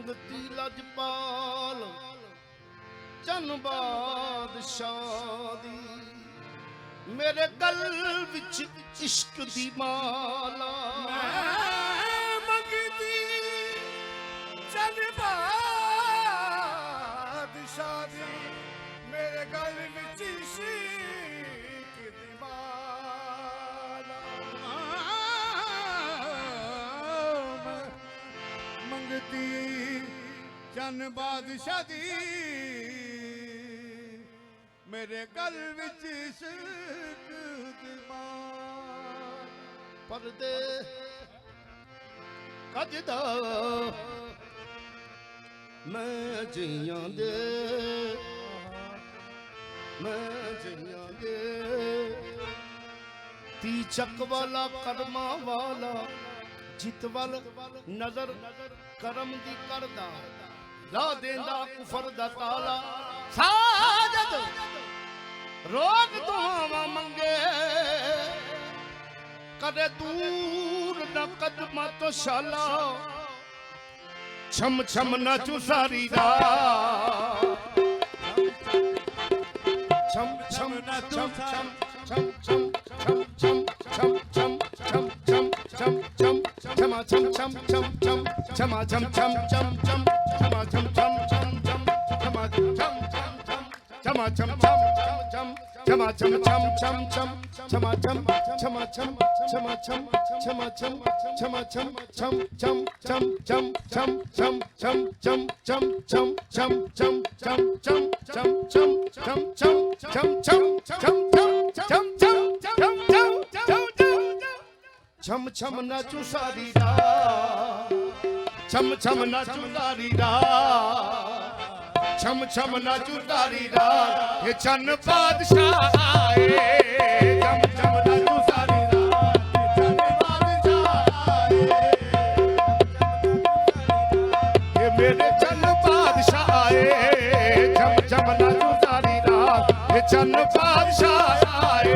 ਮੈਂ ਮੰਗਤੀ ਲਜਪਾਲ ਚੰਨ ਬਾਦਸ਼ਾਹ ਦੀ। ਮੇਰੇ ਗਲ ਵਿੱਚ ਇਸ਼ਕ ਦੀ ਮਾਲਾ ਚੰਨ ਬਾਦਸ਼ਾਹ ਦੀ। ਮੇਰੇ ਗਲ ਵਿੱਚ ਇਸ਼ਕ ਦੀ ਮਾਲਾ ਪਰਦੇ ਕੱਜਦਾ। ਮੈਂ ਜੀਆਂ ਦੇ। ਮੈਂ ਜੀਆਂ ਦੇ। ਤੀ ਚੱਕ ਵਾਲਾ ਕਦਮਾਂ ਵਾਲਾ, ਜਿੱਤ ਵੱਲ ਨਜ਼ਰ ਕਰਮ ਦੀ ਕਰਦਾ। ਲਾ ਦੇਂਦਾ ਕੁਫਰ ਦਾ ਤਾਲਾ ਸਾਜਦ ਰੋਗ ਦੁਆਵਾਂ ਮੰਗੇ ਕਦੇ ਦੂਰ ਨ ਕਦਮਾਂ ਤੋਂ ਸ਼ਾਲਾ ਛਮ ਛਮ ਨਾਚੂ ਸਾਰੀ ਰਾਤ ਛਮ ਛਮ ਛਮ ਛਮ ਛਮ ਛਮ ਛਮ ਛਮ ਛਮ ਛਮ ਛਮ ਛਮਾ ਛਮ ਛਮ ਛਮ ਛਮ ਛਮਾ ਛਮ ਛਮ ਛਮ ਛਮ ਛਮਾ ਛਮ cham cham nachu sari da cham cham nachu sari da ਛਮ ਛਮ ਨਾਚੂ ਤਾਰੀ ਰਾਤ ਇਹ ਚੰਨ ਬਾਦਸ਼ਾਹ ਆਏ। ਛਮ ਛਮ ਨਾਚੂ ਸਾਰੀ ਰਾਤ ਚੰਨ ਬਾਦਸ਼ਾਹ ਆਏ। ਚੰਨ ਬਾਦਸ਼ਾਹ ਛਮ ਛਮ ਨਾਚੂ ਤਾਰੀ ਰਾਤ ਚੰਨ ਬਾਦਸ਼ਾਹ ਆਏ।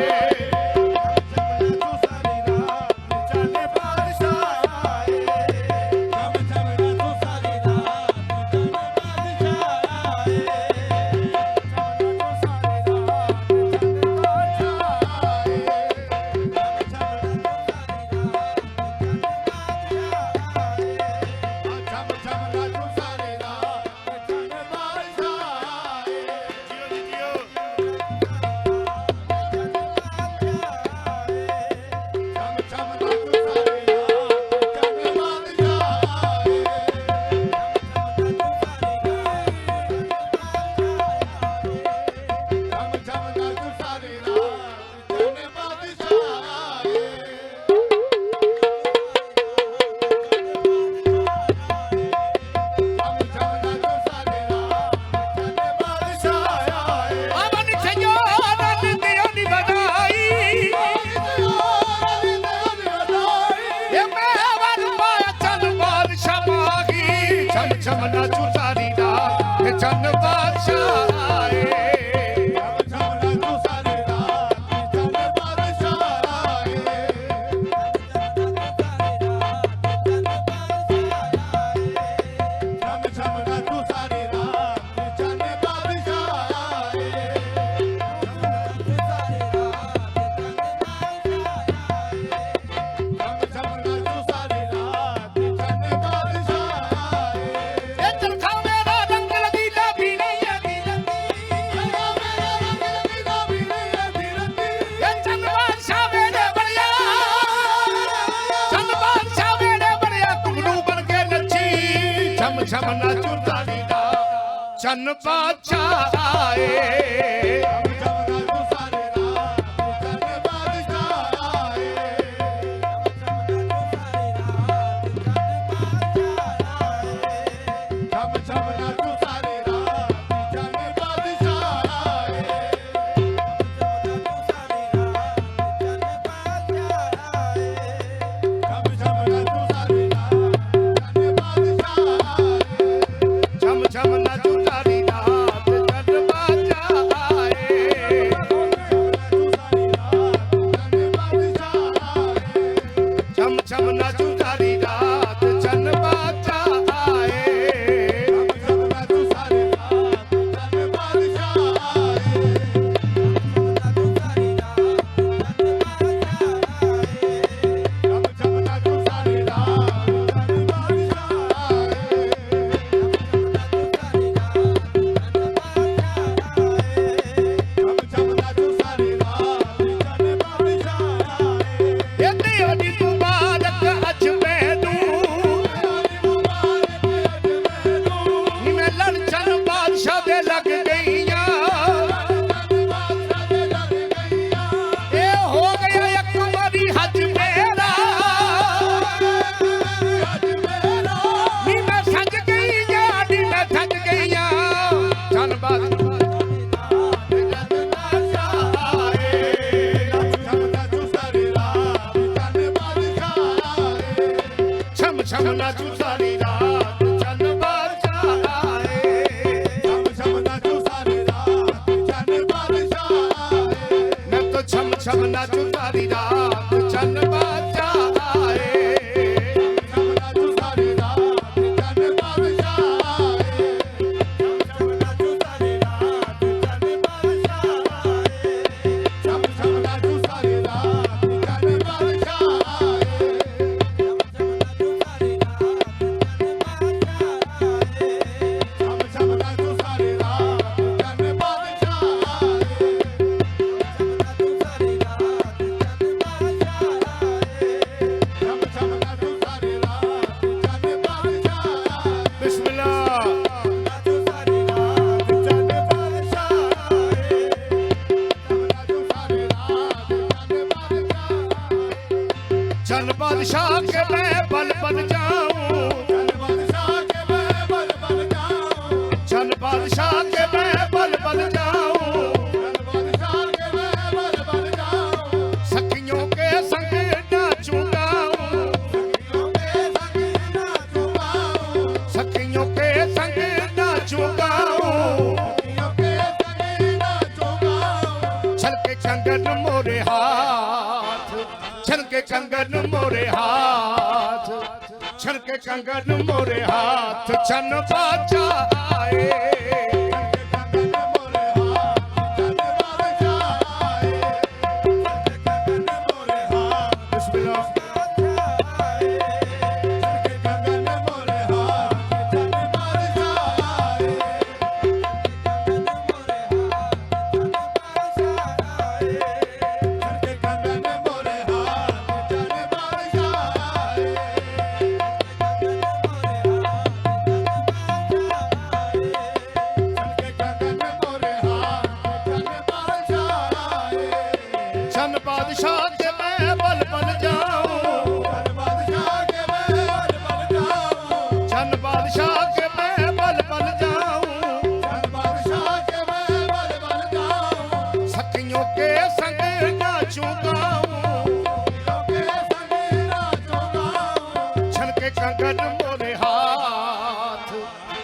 carnaval. चन बचाए Come on, বৈশাখ দেবল ਕੰਗਨ ਮੋਰੇ ਹਾਥ ਛਣ ਕੇ ਕੰਗਨ ਮੋਰੇ ਹਾਥ ਛਨ ਬਾਜਾ ਆਏ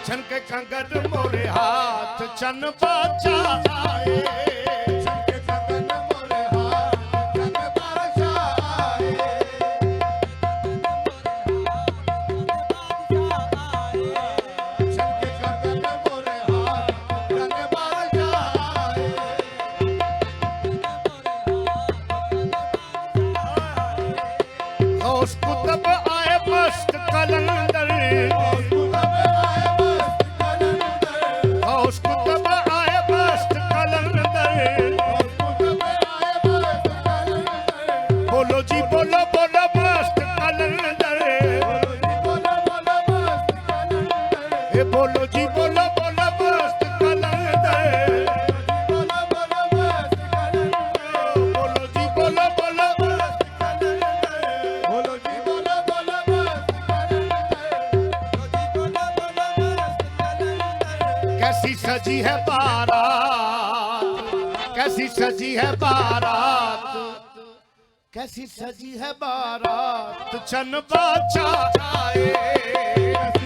ਛਨਕ ਕੰਗਦ ਮੋਰੇ ਹੱਥ ਚੰਨ ਬਾਚਾ ਮਸਤ ਕਲੰਦਰ सजी है बारात कैसी सजी है बारात कैसी सजी है बारात जन बाचा आए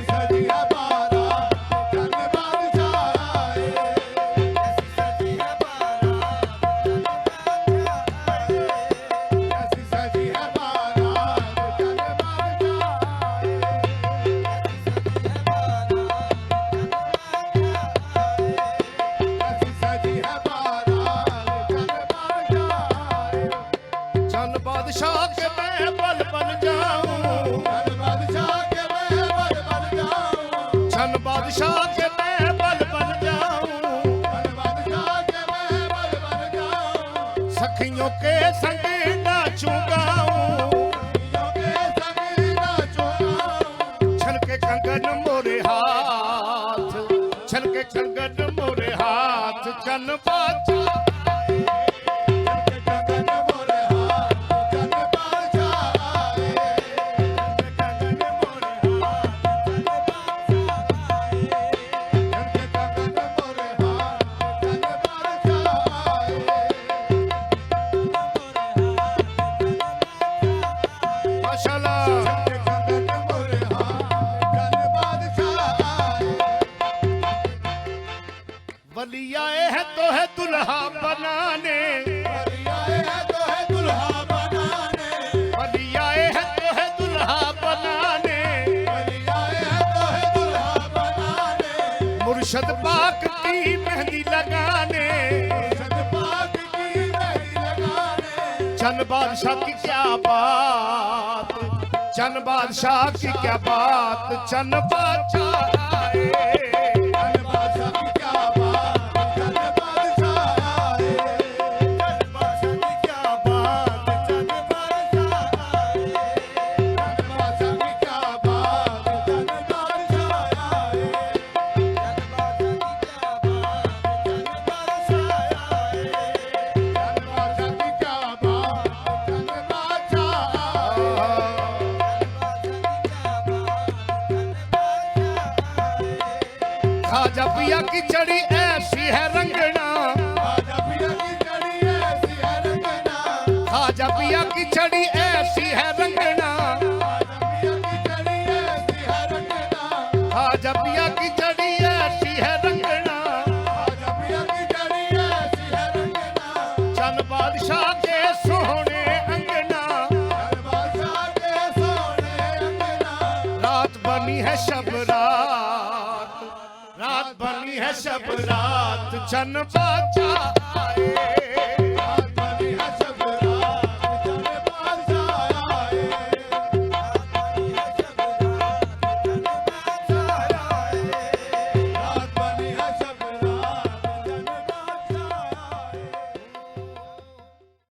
ਧਨ ਬਾਦਸ਼ਾਹ ਕੇ ਮੈਂ ਬਲ ਬਨ ਜਾਉਂ ਧਨ ਬਾਦਸ਼ਾਹ ਕੇ ਮੈਂ ਬਲ ਬਨ ਜਾਉਂ ਸਖੀਆਂ ਕੇ ਸੰਗ ਨਾ ਚੁਗਾਉਂ ਸਖੀਆਂ ਕੇ ਸੰਗ ਨਾ ਚੁਗਾਉਂ ਛਲਕੇ ਕੰਗਨ ਮੋਰੇ ਹਾਥ, ਛਲਕੇ ਕੰਗਨ ਮੋਰੇ ਹਾਥ, ਚੰਨ ਬਾਦ ਸਦਪਾਕ ਦੀ ਮਹਿੰਦੀ ਲਗਾਨੇ ਸਦਪਾਕ ਦੀ ਮਹਿੰਦੀ ਲਗਾਨੇ? ਚੰਨ ਬਾਦਸ਼ਾਹ ਕੀ ਕਿਆ ਬਾਤ? ਚੰਨ ਬਾਦਸ਼ਾਹ ਕੀ ਕਿਆ ਬਾਤ? ਚੰਨ ਬਾਦਸ਼ਾਹ ਖਾਜਾ ਪੀਆ ਕੀ ਚੜੀ ਐਸੀ ਹੈ ਰੰਗਣਾ। ਖਾਜਾ ਪੀਆ ਕੀ ਚੜੀ ਐਸੀ ਹੈ ਰੰਗਣਾ। ਖਾਜਾ ਪੀਆ ਕੀ ਚੜੀ ਐਸੀ ਹੈ ਰੰਗਣਾ। ਖਾਜਾ ਪੀਆ ਕੀ ਚੜੀ ਐਸੀ ਹੈ ਰੰਗਣਾ ਖਾਜਾ ਪੀਆ ਕੀ ਚੜੀ ਐਸੀ ਹੈ ਰੰਗਣਾ। ਚੰਨ ਬਾਦਸ਼ਾਹ ਦੇ ਸੋਹਣੇ ਅੰਗਣਾ। ਚੰਨ ਬਾਦਸ਼ਾਹ ਦੇ ਸੋਹਣੇ ਅੰਗਣਾ। ਰਾਤ ਬਣੀ ਹੈ ਸ਼ਬ ਸ਼ਬ ਰਾਤ ਜਨ ਆਏ।